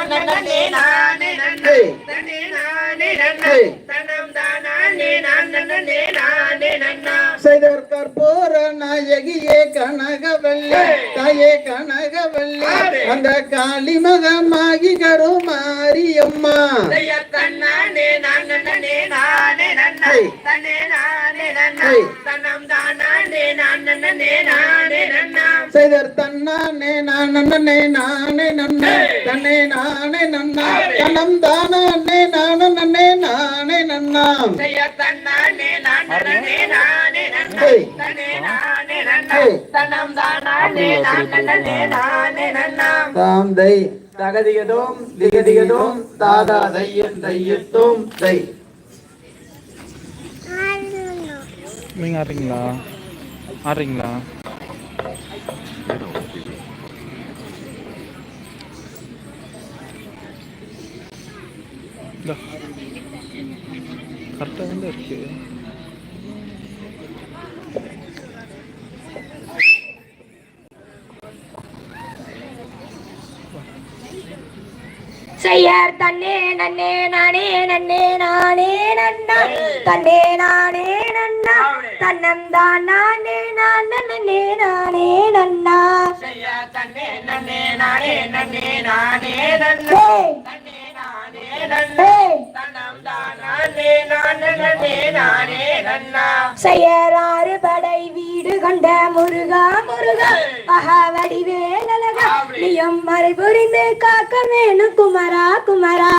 நானே நானே நன்னே தன்னே நானே நன்னே தனம் தானே நானே நாயகியே கனகவல்லி தாயே கனகவல்லி அந்த காளி மகமாகி கருமாரியம்மா. தன்னானே நானே நானே நன்னா. தன்னே நானே நன்னா. தனம் தானே நானே நானே நன்னா. செய்தர் தன்னானே நானே நானே நன்னே. தன்னே நானே நன்னா. தனம் தானே நானே நானே நன்னாம் செய்ய தன்னானே நானே நானே தாம் தை தகதிகதும் திகதிகதும் தாதா தையன் தையத்தும் தை. நீங்க ஆடுறீங்களா? ஆடுறீங்களா? கரெக்டாக வந்து இருக்கு. செய்யார் தன்னே நன்னே நானே நன்னே நானே நன்னா. தன்னே நானே நன்னா. தன்னம் தான் நானே நான் நன்னே நானே நன்னா. தன்னே நன்னே நானே நன்னே நானே நன்னா. நானே நன்னா. செய்யறாறு படை வீடு கொண்ட முருகா முருகா. மகாவடி வேலழகா நீயும் மறை புரிந்து காக்க வேணும் குமரா குமரா.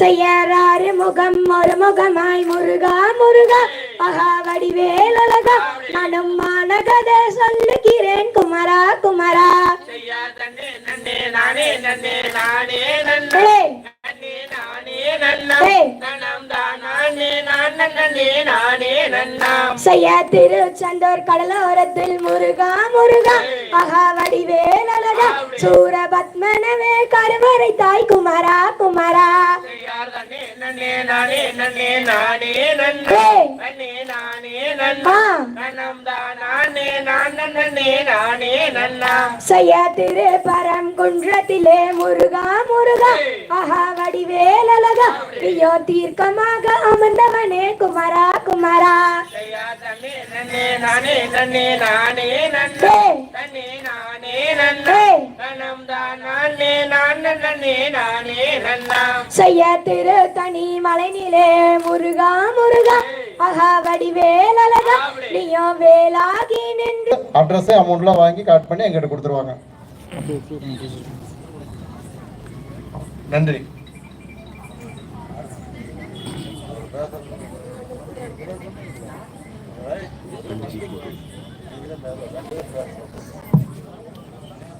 செய்யறாறு முகம் ஒரு முகமாய் முருகா முருகா. மகாவடி வேலழகா நானும் மானகதை சொல்லுகிறேன். குமரா குமரா. செய்ய திருச்செந்தூர் கடலோரத்தில் முருகா முருகா. மகாவடி வேலழகா சூரபத்மனவே கருவறை தாய் குமரா குமரா. நன்னே நானே நன்னே நானே நன்னா. நானே நன்னா ஆ. நனம் தானே நானே நன்னே நானே நன்னா செய்ய திருப்பரம் குன்றத்திலே முருகா முருகா. மகாவடி வேலழகா ஐயோ தீர்க்கமாக அமர்ந்தவனே குமரா. குமரா நானே நானே நானே நானே நானே நன்னா செய்ய திரு தனி மலைநிலே முருகா முருகா. மகாவடி வேலழகா நீயோ வேலாகி நின்று. அட்ரஸ் அமௌண்ட்லாம் வாங்கி கட் பண்ணி எங்கிட்ட கொடுத்துருவாங்க. நன்றி.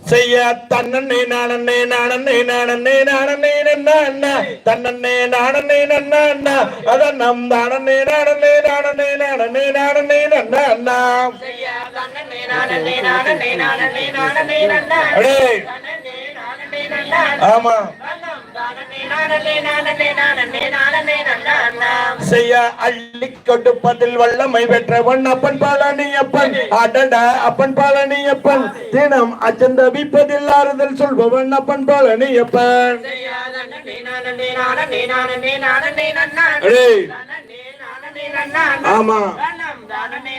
செய்ய தன்னே நானே நானே நானே நானே நன்னா தன்னே நானே நன்னா அத நம் தானே நானே நானே நானே நானே நன்னா நன்னா. அடே. ஆமா. செய்ய அள்ளி கொடுப்பதில் வல்லமை பெற்றவன் அப்பன் பாலனியப்பன் அடடா அப்பன் பாலனியப்பன் தினம் அச்சந்தவிப்பதில் ஆறுதல் சொல்பவன் அப்பன் பாலனியப்பன் ஆமா. நனம் தானே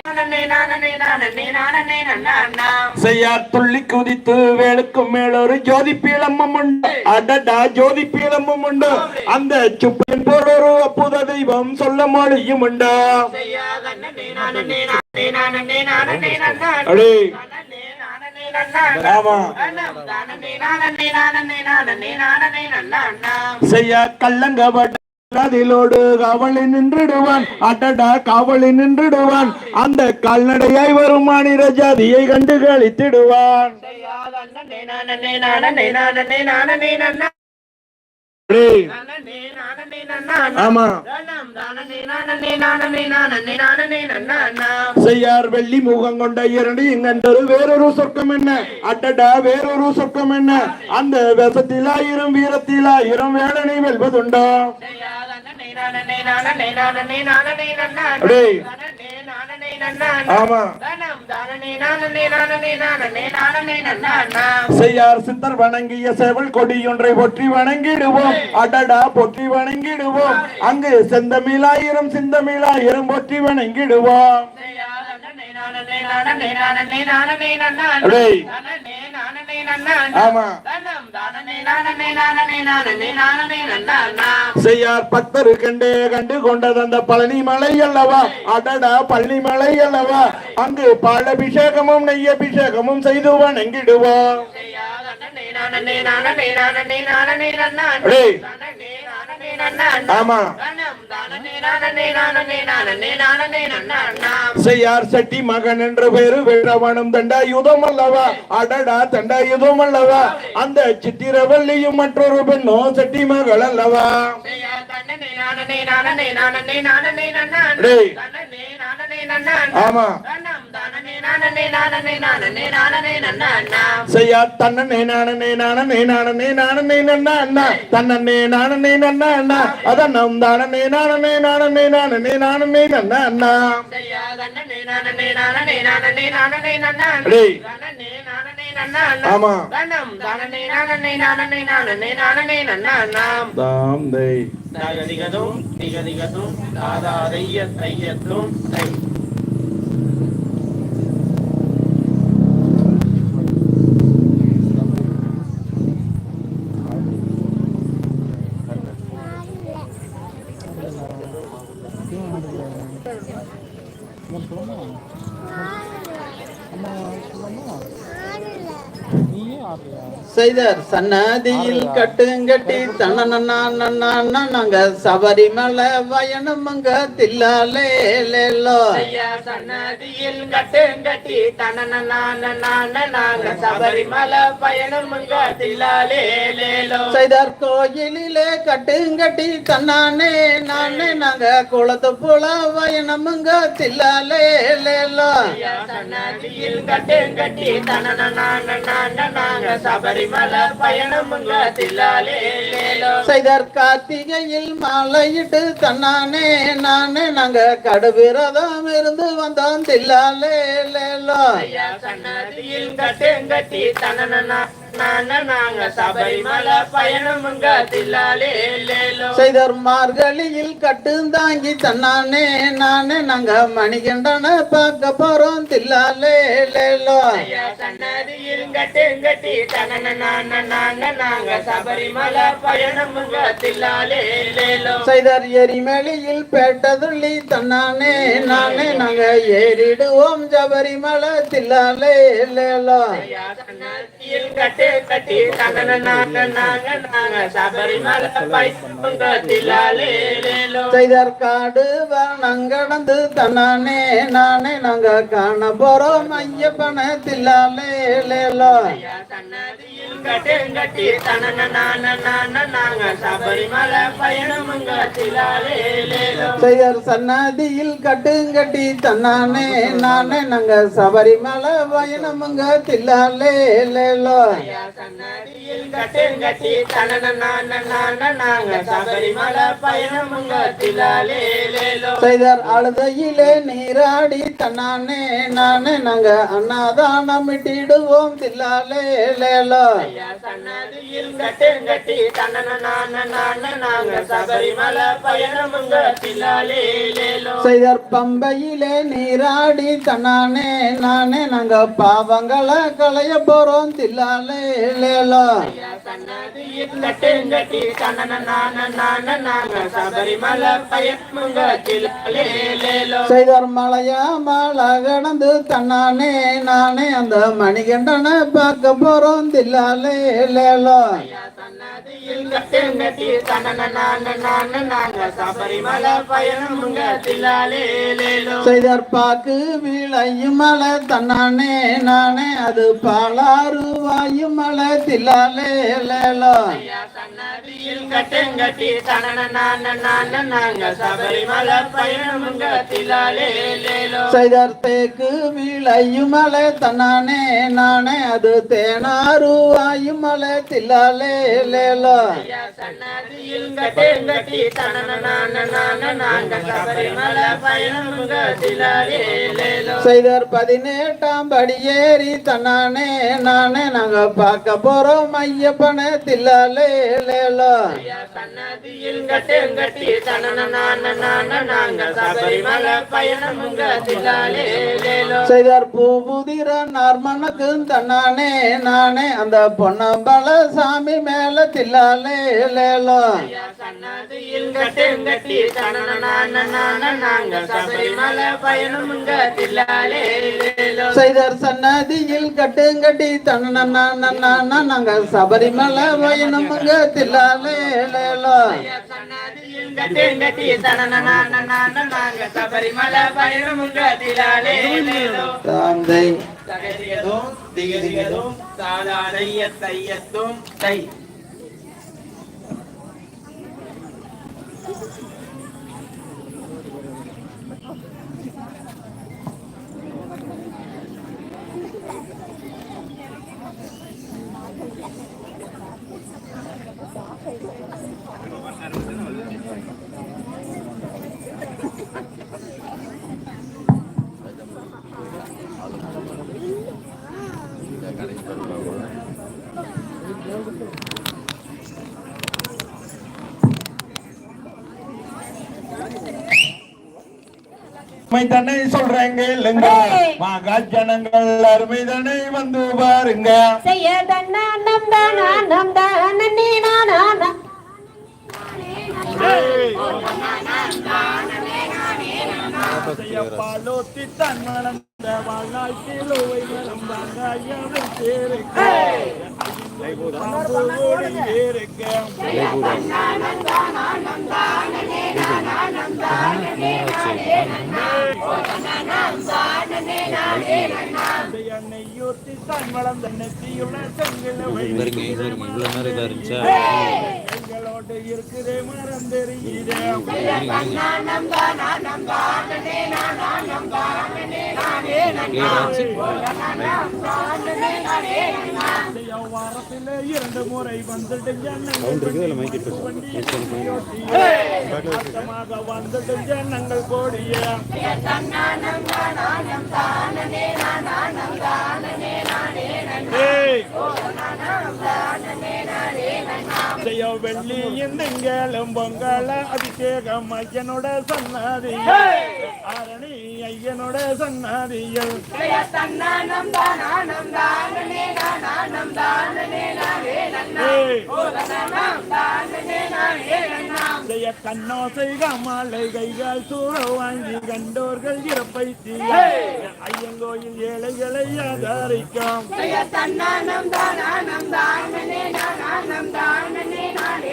செய்யா துள்ளி குதித்து வேலுக்கும் மேலொரு ஜோதி பீளமும் உண்டு. அடடா ஜோதி பீளமும் உண்டு. அந்த போல் ஒரு அற்புத தெய்வம் சொல்ல மொழியும் உண்டு? அடே. அதிலோடு காவலி நின்றுடுவான் அடடா காவலி நின்றுடுவான் அந்த கால்நடையாய் வரும் மாநில ஜாதியை கண்டு கழித்திடுவான் செய்யார் வெள்ளி முகம் கொண்ட இரண்டு இங்கண்டொரு வேறொரு சொர்க்கம் என்ன? அடடா வேறொரு சொர்க்கம் என்ன? அந்த விஷத்தில் ஆயிரம் வீரத்தில் ஆயிரம் வேடனை வெல்வதுண்டோ செய்யார் சித்தர் வணங்கிய சேவல் கொடியொன்றை ஒற்றி வணங்கிடுவோம். அடடா பொற்றி வணங்கிடுவோம். அங்கு செந்தமிழாயிரம் சிந்தமிழாயிரம் ஒற்றி வணங்கிடுவோம். செய்யார் பக்தரு கண்டே கண்டு கொண்டது அந்த பழனி மலை அல்லவா? அடடா மலை அல்லவா? அங்கு பாலபிஷேகமும் நெய்யபிஷேகமும் செய்து வணங்கிடுவோம் டேய், ஆமா செய்யார் செட்டி மகன் என்ற பேரு வேறவனும் தண்டாயுதம் அல்லவா அடடா தண்டாயுதம் அல்லவா அந்த சித்திரவல்லியும் மற்றொரு பெண்ணோ சட்டி மகள் அல்லவா? ஆமா. செய்யார் தன்னே நானே நானே நானே நானே நன்னா அண்ணா தன்னே நானே நன்னா அண்ணா அதன்னம் தானே நானே நானே நானே நானே நன்னா அண்ணா டேய், ஆமா தாம் தையத்தும் தை செய்தர். சன்னதியில் கட்டுங்கட்டி தனனா நாங்க சபரிமலை பயணமங்க தில்லாலே சன்னதியில் கட்டுங்கட்டி நாங்க சபரிமலை பயணம் தில்லாலே லேலோ. செய்தார் கோயிலிலே கட்டுங்கட்டி தன்னானே நானே நாங்க குளத்து போல பயணமங்க தில்லாலே சன்னதியில் கட்டுங்கட்டி நாங்க தில்லாலே செய்தார் கார்த்திகையில் மாலையிட்டு தன்னானே நானே நாங்க கடுவிரதம் இருந்து வந்தோம் தில்லாலே லேலோ. கட்டுங்கட்டி நாங்க சபரிமலை பயணமுங்க தில்லாலே லேலோ செய்தர் மார்கழியில் கட்டுந்தாங்கி தன்னானே நானே நாங்க மணிகண்டன பார்க்க போறோம் தில்லாலே லேலோ. ஐயா சன்னதியில் கட்டுங்கட்டி நாங்க சபரிமலை பயணமுங்க தில்லாலே லேலோ செய்தர் எரிமலையில் பேட்டதுள்ளி தன்னானே நானே நாங்க ஏறிடுவோம் ஜபரிமலை தில்லாலே லேலோ. சன்னதியில் கட்டு கட்டி நாங்க சபரிமலை பயணம் தில்லாலே லேலோ. செய்தர் காடு வனங்கடந்து தன்னானே நானே நாங்க காண போறோம் ஐயப்பன தில்லாலே லேலோ. ஐயா சன்னதியில் கட்டுங்கட்டி நாங்க சபரிமலை பயணம் தில்லாலே லேலோ. செய்தர் சன்னதியில் கட்டுங்கட்டி தன்னானே நானே நாங்க சபரிமலை பயணமுங்க தில்லாலே லேலோ. லேலோ. செய்தர் அழுதையிலே நீராடி தன்னானே நானே நாங்க அண்ணாதானம் இட்டிடுவோம் தில்லாலே லேலோ. லேலோ. செய்தர் பம்பையிலே நீராடி தன்னானே நானே நாங்க பாவங்களை களைய போறோம் தில்லாலே லேலோ ஐயா சன்னதியில் கட்டுங்கட்டி நாங்க சபரிமலை பயணம் தில்லாலே லேலோ செய்தர் மலை கடந்து தன்னானே நானே அந்த மணிகண்டனை பார்க்க போறோம் தில்லாலே லேலோ. ஐயா பாக்கு விளையும் மலை தன்னானே நானே அது பாலாறு வாயும் மலை தில்லாலே சன்னதியில் கட்டுங்கட்டி நாங்க சபரிமலை பயணமுங்க திலாலே லேலோ. செய்தார் தேக்கு விளையும் மலை தன்னானே நானே அது தேனாரு வாயும் மலை தில்லாலே லேலோ நதியில் கட்டுங்கட்டி தனன நாங்க சபரிமலை பயணமுங்க திலாலே லேலோ. செய்தார் பதினெட்டாம் படி ஏறி தன்னானே நானே நாங்க பார்க்க போறோம் ஐயப்பனை தில்லாலே லேலோ. சன்னதியில் கட்டுங்கட்டி தனன நாங்க சபரிமலை பயணமுங்க திலாலே செய்தார்? பூபுதிர நார்மனுக்கு தன்னானே நானே. அந்த பொன்னம்பல சாமி மேல தில்லாலே லேலோ. தில்லாலே செய்தார் சன்னதியில் கட்டுங்கட்டி தன்ன நாங்க சபரிமலை பயணமுங்க தில்லாலே லேலோ. சன்னதியில் கட்டுங்கட்டி தனன நாங்க சபரிமலை பயணமுங்க திலாலே லேலோ. தாந்தை. தகதியதும் திகதியதும் சாதாடைய தையத்தும் தை. உண்மை தானே சொல்றேங்க இல்லைங்க? மகா ஜனங்கள் அருமை தானே வந்து பாருங்க. செய்ய தன்னானம் தானானம் தானே பாலோத்தி ஏறுக்க நெய்யூத்தி தன்மளம் தன்னத்தியுள்ள செங்கல இவருங்க இவருங்க இவ்வளோ நேரம் இதாக இருந்துச்சா எங்களோட இருக்குதே மரம் தெரியுதே வாரத்தில் இரண்டு முறை வந்துட்டு ஜனமாக வந்துட்டு ஜனங்கள் கோடிய ஏய். ஜெய வெள்ளி எந்தெங்களும் பொங்கல அபிஷேகம் ஐயனோட சன்னாதிகள் ஆரணி ஐயனோட சன்னாதிகள் ஜெய கண்ணோசை கமாலை கைகள் சூழ வாங்கி கண்டோர்கள் இறப்பை தீய ஐயங்கோயில் ஏழைகளை ஆதரிக்கும். ஏய்.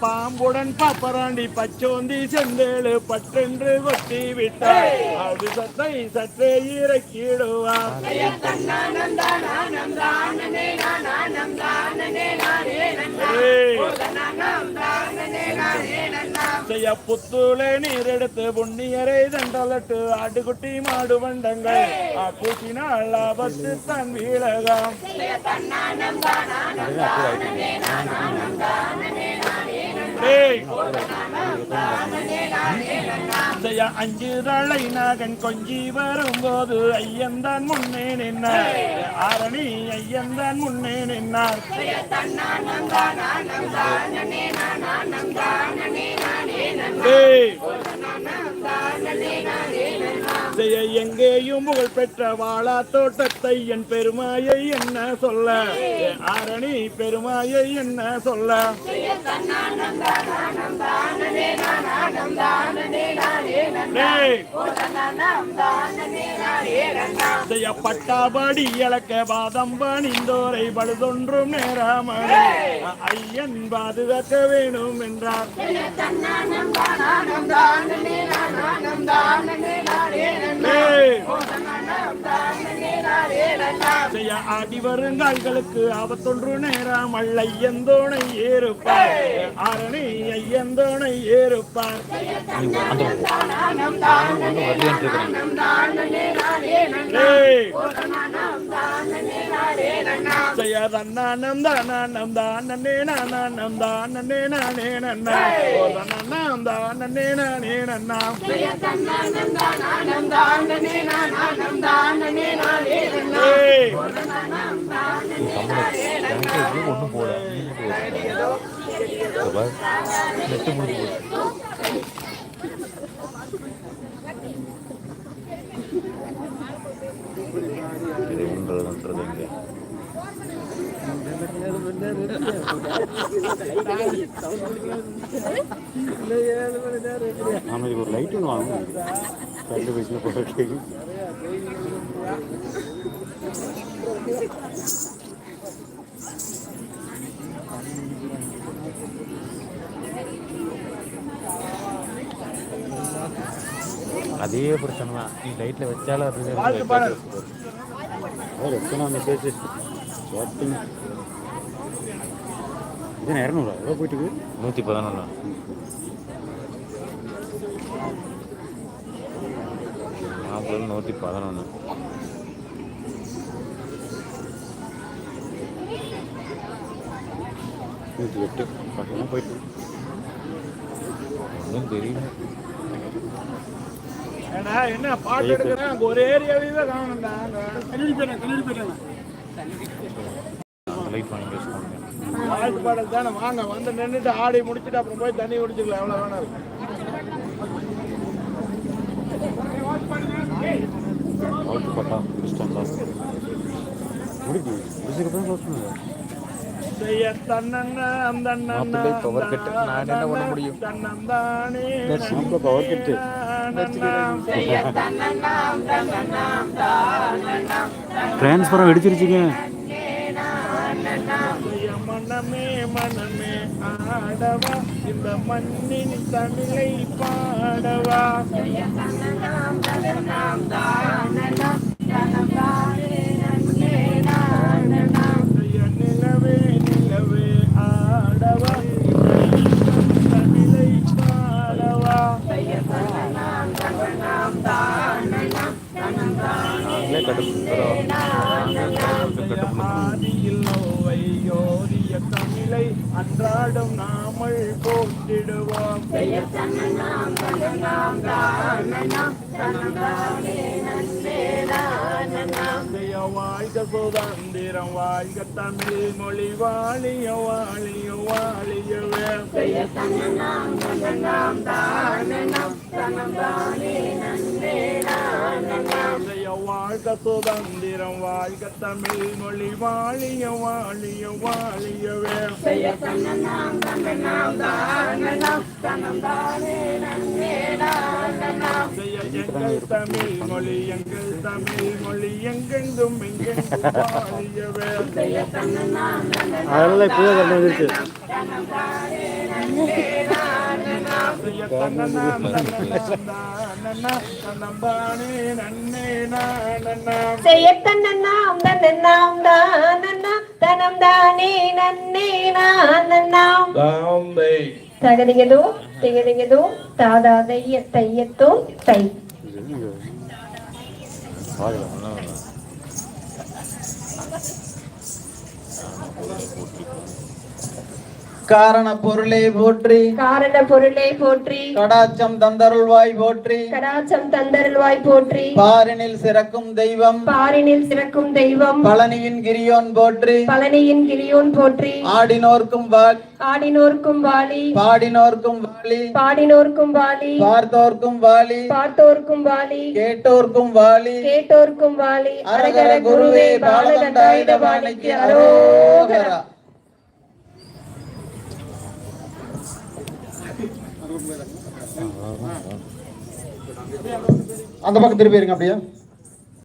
பாம்புடன் பாப்பராண்டி பச்சோந்தி செந்தேழு பற்றென்று கொட்டி விட்டார். அது சத்தை சற்றே இறக்கிடுவார். செய்ய புத்தூளே நீர் எடுத்து புண்ணியரை தண்டலட்டு ஆட்டுக்குட்டி மாடு வண்டங்கள். பூசினால் ஆபத்து தன் வீழகம் ஏய். நாகன் கொஞ்சி வரும்போது ஐயன்தான் முன்னே நின்னார் ஆரணி ஐயன்தான் முன்னே நின்னார் ஏய். செய்ய எங்கேயும் புகழ் பெற்ற வாழா தோட்டத்தை என் பெருமாயை என்ன சொல்ல? ஆரணி பெருமாயை என்ன சொல்ல? பட்டாபடி இழக்க பாதம் பணிந்தோரை பழுதொன்றும் நேராமணி ஐயன் பாதுகாக்க வேணும் என்றார் செய்ய ஆடி வருங்கால்களுக்கு ஆபத்தொன்று நேரம் ஐயந்தோனை ஏறுப்பார். ஆரணி ஐயந்தோனை ஏறுப்பார். அந்த செய்ய தன்னானம் தானம் தானே நானம் தானே நானே நன்னா. தன்னானம் தானே நானே நன்னா. எனக்கு ஒன்றும் போல நெட்டு முடிஞ்சு போச்சு. இங்கே ஆமாம் ஒரு லைட் ஒன்று வாங்கணும் ரெண்டு வயசுல போட்டு அதே பிரச்சனை தான். நீ லைட்டில் வச்சாலும் எத்தனை மெசேஜ் ஷாப்பிங் இது இரநூறுவா? எவ்வளோ போயிட்டு நூற்றி பதினொன்று நாற்பது நூற்றி பதினொன்று நூற்றி எட்டு. பக்கமாக போயிட்டு. ஒன்றும் தெரியல. ஏடா, என்ன பாட்டு எடுக்கிறேன் அங்க ஒரு ஏரியாவே தான் யூஸ் பண்ணுங்க வாழ்த்து பாடல் தானே வாங்க. வந்து நின்றுட்டு ஆடி முடிச்சுட்டு அப்புறம் போய் தண்ணி குடிச்சுக்கலாம். எவ்வளோ வேணா இருக்கு அவுட் பட்டா முடிச்சிட்டாங்களா முடிஞ்சு power cut. நான் என்ன பண்ண முடியும்? பவர் கட்டு டிரான்ஸ்ஃபரம் வெடிச்சிருச்சுங்க. மனமே மனமே ஆடவா. இந்த மண்ணின் தமிழை பாடவா. தமிழை அன்றாடம் நாமல் போற்றிடுவோம் செய்ய வாழ்க சுதந்திரம் வாழ்க தமிழ் மொழி வாழிய வாழிய வாழியவே செய்ய வாழ்க சுதந்திரம் வாழ்க தமிழ் மொழி வாழிய வாழிய வாழியவே. செய்ய எங்கள் தமிழ் மொழி எங்கள் தமிழ் மொழி எங்கெங்கும் எங்கெங்கும் வாழியவே. அதெல்லாம் இப்போயே கண்டுபிடிச்சு செய்ய தானன்னா தனம் தானே நன்னே நானன்னாம் தாம்பை தகதிகதோ திகதிகதோ தாதா தைய தையத்தோ தை காரண பொருளை போற்றி காரண பொருளை போற்றி கடாச்சம் தந்தருள்வாய் போற்றி கடாச்சம் தந்தருள்வாய் போற்றி பாரினில் சிறக்கும் தெய்வம் பாரினில் சிறக்கும் தெய்வம் பழனியின் கிரியோன் போற்றி பழனியின் கிரியோன் போற்றி ஆடினோர்க்கும் வாழ் ஆடினோர்க்கும் வாலி பாடினோர்க்கும் வாழி பாடினோர்க்கும் வாலி பார்த்தோர்க்கும் வாழி பார்த்தோர்க்கும் வாலி கேட்டோர்க்கும் வாழி கேட்டோர்க்கும் வாலி அரகர குருவே பாலகண்டாயுத பாணிக்கு அரோகரா. அந்த பக்கம் திருப்பி இருங்க அப்படியே.